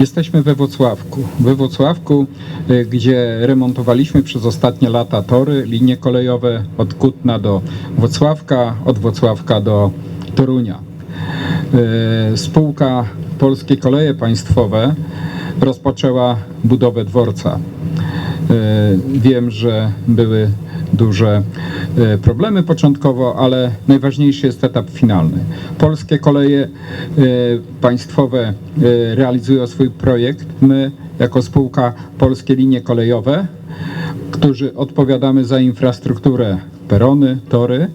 Jesteśmy we Włocławku. We Włocławku, y, gdzie remontowaliśmy przez ostatnie lata tory, linie kolejowe od Kutna do Włocławka, od Włocławka do Torunia. Y, Spółka Polskie Koleje Państwowe rozpoczęła budowę dworca. Y, Wiem, że były duże problemy początkowo, ale najważniejszy jest etap finalny. Polskie koleje y, państwowe y, realizują swój projekt. My, jako spółka Polskie Linie Kolejowe, którzy odpowiadamy za infrastrukturę, perony, tory,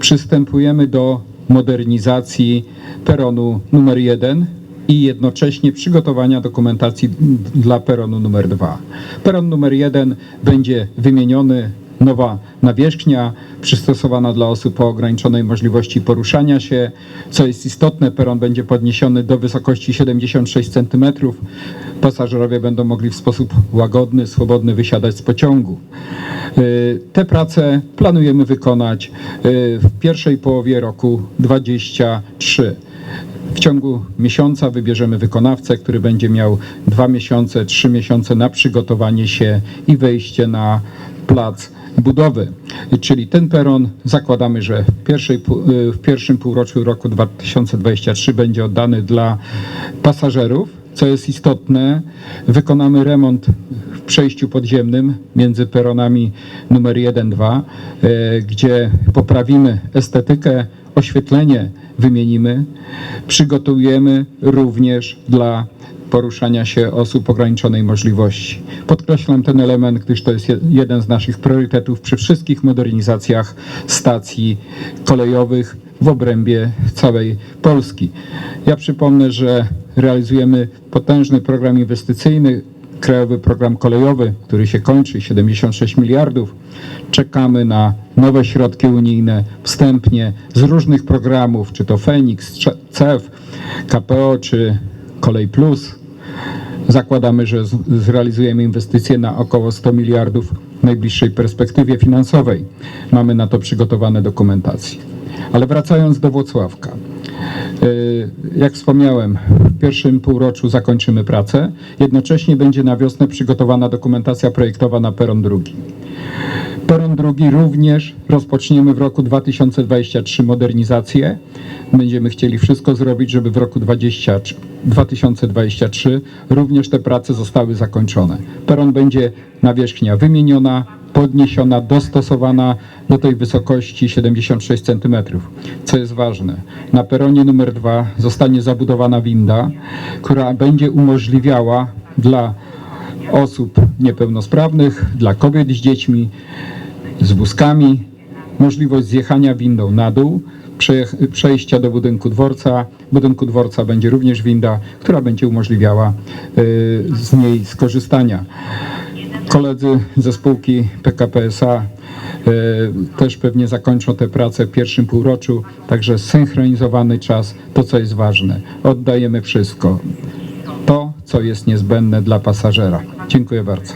przystępujemy do modernizacji peronu numer 1 i jednocześnie przygotowania dokumentacji dla peronu numer 2. Peron numer 1 będzie wymieniony, nowa nawierzchnia przystosowana dla osób o ograniczonej możliwości poruszania się. Co jest istotne, peron będzie podniesiony do wysokości 76 cm. Pasażerowie będą mogli w sposób łagodny, swobodny wysiadać z pociągu. Y, Te prace planujemy wykonać y, w pierwszej połowie roku 2023. W ciągu miesiąca wybierzemy wykonawcę, który będzie miał dwa miesiące, trzy miesiące na przygotowanie się i wejście na plac budowy. Czyli ten peron zakładamy, że w, pierwszej, y, w pierwszym półroczu roku 2023 będzie oddany dla pasażerów. Co jest istotne, wykonamy remont w przejściu podziemnym między peronami numer 1-2, e, gdzie poprawimy estetykę, oświetlenie wymienimy. Przygotujemy również dla poruszania się osób ograniczonej możliwości. Podkreślam ten element, gdyż to jest je- jeden z naszych priorytetów przy wszystkich modernizacjach stacji kolejowych w obrębie całej Polski. Ja przypomnę, że realizujemy potężny program inwestycyjny, Krajowy Program Kolejowy, który się kończy, 76 miliardów. Czekamy na nowe środki unijne wstępnie z różnych programów, czy to Feniks, CEF, KPO, czy Kolej Plus. Zakładamy, że zrealizujemy inwestycje na około 100 miliardów w najbliższej perspektywie finansowej. Mamy na to przygotowane dokumentacje. Ale wracając do Włocławka. Jak wspomniałem, w pierwszym półroczu zakończymy pracę. Jednocześnie będzie na wiosnę przygotowana dokumentacja projektowa na peron drugi. Peron drugi również rozpoczniemy w roku 2023 modernizację. Będziemy chcieli wszystko zrobić, żeby w roku 20, 2023 również te prace zostały zakończone. Peron będzie nawierzchnia wymieniona, podniesiona, dostosowana do tej wysokości 76 cm. Co jest ważne, na peronie numer 2 zostanie zabudowana winda, która będzie umożliwiała dla osób niepełnosprawnych, dla kobiet z dziećmi, z wózkami, możliwość zjechania windą na dół, przejścia do budynku dworca. Budynku dworca będzie również winda, która będzie umożliwiała y, z niej skorzystania. Koledzy ze spółki PKP SA y, też pewnie zakończą te prace w pierwszym półroczu, także zsynchronizowany czas, to co jest ważne. Oddajemy wszystko. To, co jest niezbędne dla pasażera. Dziękuję bardzo.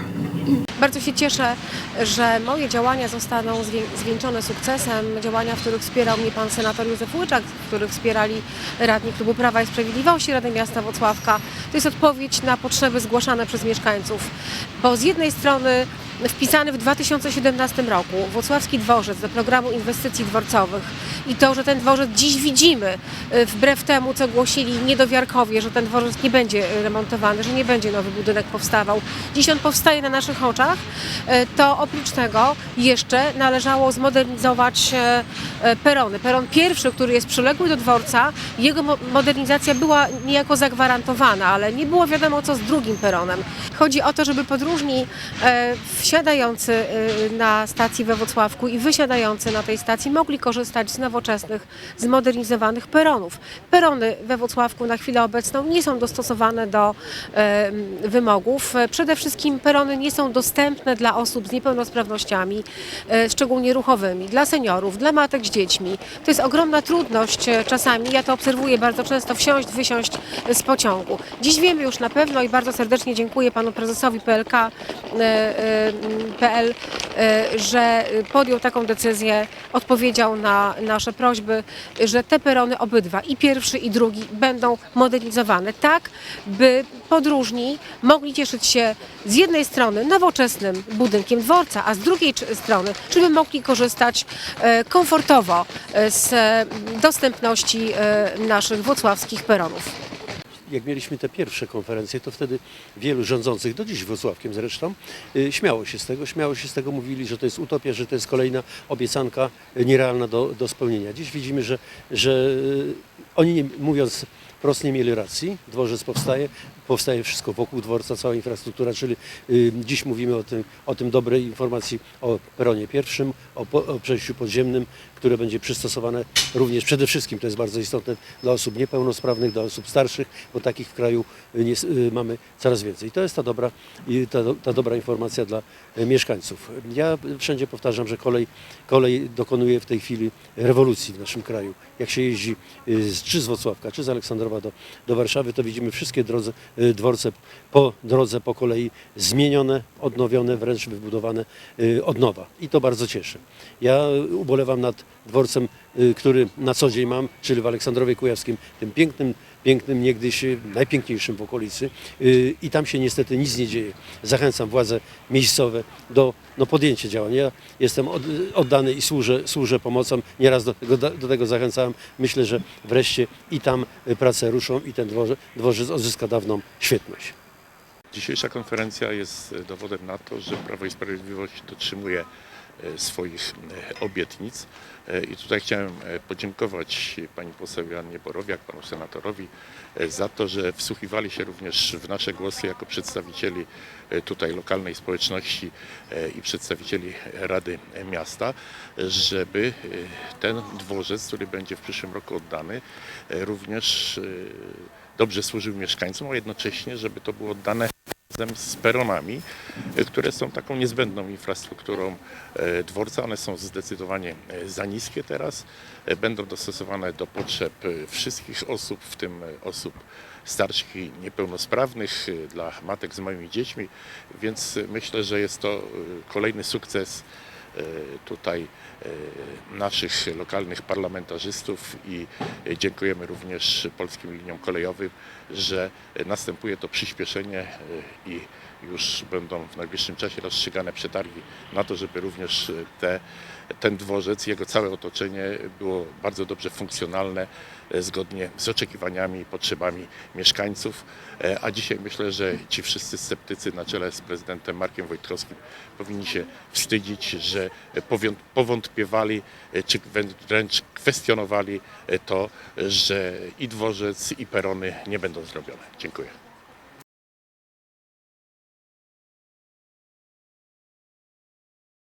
Bardzo się cieszę, że moje działania zostaną zwieńczone sukcesem. Działania, w których wspierał mnie pan senator Józef Łyczak, w których wspierali radni Klubu Prawa i Sprawiedliwości Rady Miasta Włocławka. To jest odpowiedź na potrzeby zgłaszane przez mieszkańców. Bo z jednej strony wpisany w 2017 roku Włocławski Dworzec do programu inwestycji dworcowych i to, że ten dworzec dziś widzimy, y, wbrew temu, co głosili niedowiarkowie, że ten dworzec nie będzie y, remontowany, że nie będzie nowy budynek powstawał. Dziś on powstaje na naszych oczach, y, to oprócz tego jeszcze należało zmodernizować perony. Peron pierwszy, który jest przyległy do dworca, jego mo- modernizacja była niejako zagwarantowana, ale nie było wiadomo co z drugim peronem. Chodzi o to, żeby podróżni e, wsiadający e, na stacji we Wrocławku i wysiadający na tej stacji mogli korzystać z nowoczesnych, zmodernizowanych peronów. Perony we Wrocławku na chwilę obecną nie są dostosowane do wymogów. Przede wszystkim perony nie są dostępne dla osób z niepełnosprawnościami, e, szczególnie ruchowymi, dla seniorów, dla matek z dziećmi. To jest ogromna trudność e, czasami, ja to obserwuję bardzo często, wsiąść, wysiąść z pociągu. Dziś wiemy już na pewno i bardzo serdecznie dziękuję panu prezesowi PLK e, PL, że podjął taką decyzję, odpowiedział na nasze nasze prośby, że te perony obydwa, i pierwszy, i drugi, będą modernizowane tak, by podróżni mogli cieszyć się z jednej strony nowoczesnym budynkiem dworca, a z drugiej strony, żeby mogli korzystać e, komfortowo e, z e, dostępności naszych włocławskich peronów. Jak mieliśmy te pierwsze konferencje, to wtedy wielu rządzących, do dziś Wrocławkiem zresztą, y, śmiało się z tego, śmiało się z tego, mówili, że to jest utopia, że to jest kolejna obiecanka y, nierealna do, do spełnienia. Dziś widzimy, że, że y, oni, mówiąc wprost, nie mieli racji. Dworzec powstaje, powstaje wszystko wokół dworca, cała infrastruktura, czyli y, dziś mówimy o tym, o tym dobrej informacji o peronie pierwszym, o, po, o przejściu podziemnym, które będzie przystosowane również przede wszystkim, to jest bardzo istotne, dla osób niepełnosprawnych, dla osób starszych, bo takich w kraju y, nie, y, mamy coraz więcej. I to jest ta dobra, i ta, ta dobra informacja dla y, mieszkańców. Ja wszędzie powtarzam, że kolej, kolej dokonuje w tej chwili rewolucji w naszym kraju. Jak się jeździ y, czy z Wrocławka, czy z Aleksandrowa do, do Warszawy, to widzimy wszystkie drodze, y, dworce po drodze po kolei zmienione, odnowione, wręcz wybudowane y, od nowa. I to bardzo cieszy. Ja ubolewam nad dworcem, y, który na co dzień mam, czyli w Aleksandrowie Kujawskim, tym pięknym, pięknym niegdyś y, najpiękniejszym w okolicy y, i tam się niestety nic nie dzieje. Zachęcam władze miejscowe do no, podjęcia działań. Ja jestem od, oddany i służę, służę pomocą. Nieraz do tego, do tego zachęcałem. Myślę, że wreszcie i tam y, prace ruszą i ten dworze, dworzec odzyska dawną świetność. Dzisiejsza konferencja jest dowodem na to, że Prawo i Sprawiedliwość dotrzymuje swoich e, obietnic. E, I tutaj chciałem e, podziękować pani poseł Joannie Borowiak, panu senatorowi e, za to, że wsłuchiwali się również w nasze głosy jako przedstawicieli e, tutaj lokalnej społeczności e, i przedstawicieli Rady Miasta, żeby e, ten dworzec, który będzie w przyszłym roku oddany, e, również e, dobrze służył mieszkańcom, a jednocześnie, żeby to było oddane z peronami, e, które są taką niezbędną infrastrukturą e, dworca. One są zdecydowanie e, za niskie teraz. Będą dostosowane do potrzeb wszystkich osób, w tym osób starszych i niepełnosprawnych, dla matek z małymi dziećmi, więc myślę, że jest to kolejny sukces tutaj e, naszych lokalnych parlamentarzystów i dziękujemy również polskim liniom kolejowym, że następuje to przyspieszenie e, i już będą w najbliższym czasie rozstrzygane przetargi na to, żeby również e, te, ten dworzec, jego całe otoczenie było bardzo dobrze funkcjonalne, e, zgodnie z oczekiwaniami i potrzebami mieszkańców. E, A dzisiaj myślę, że ci wszyscy sceptycy na czele z prezydentem Markiem Wojtkowskim powinni się wstydzić, że powątpiewali, czy wręcz kwestionowali to, że i dworzec, i perony nie będą zrobione. Dziękuję.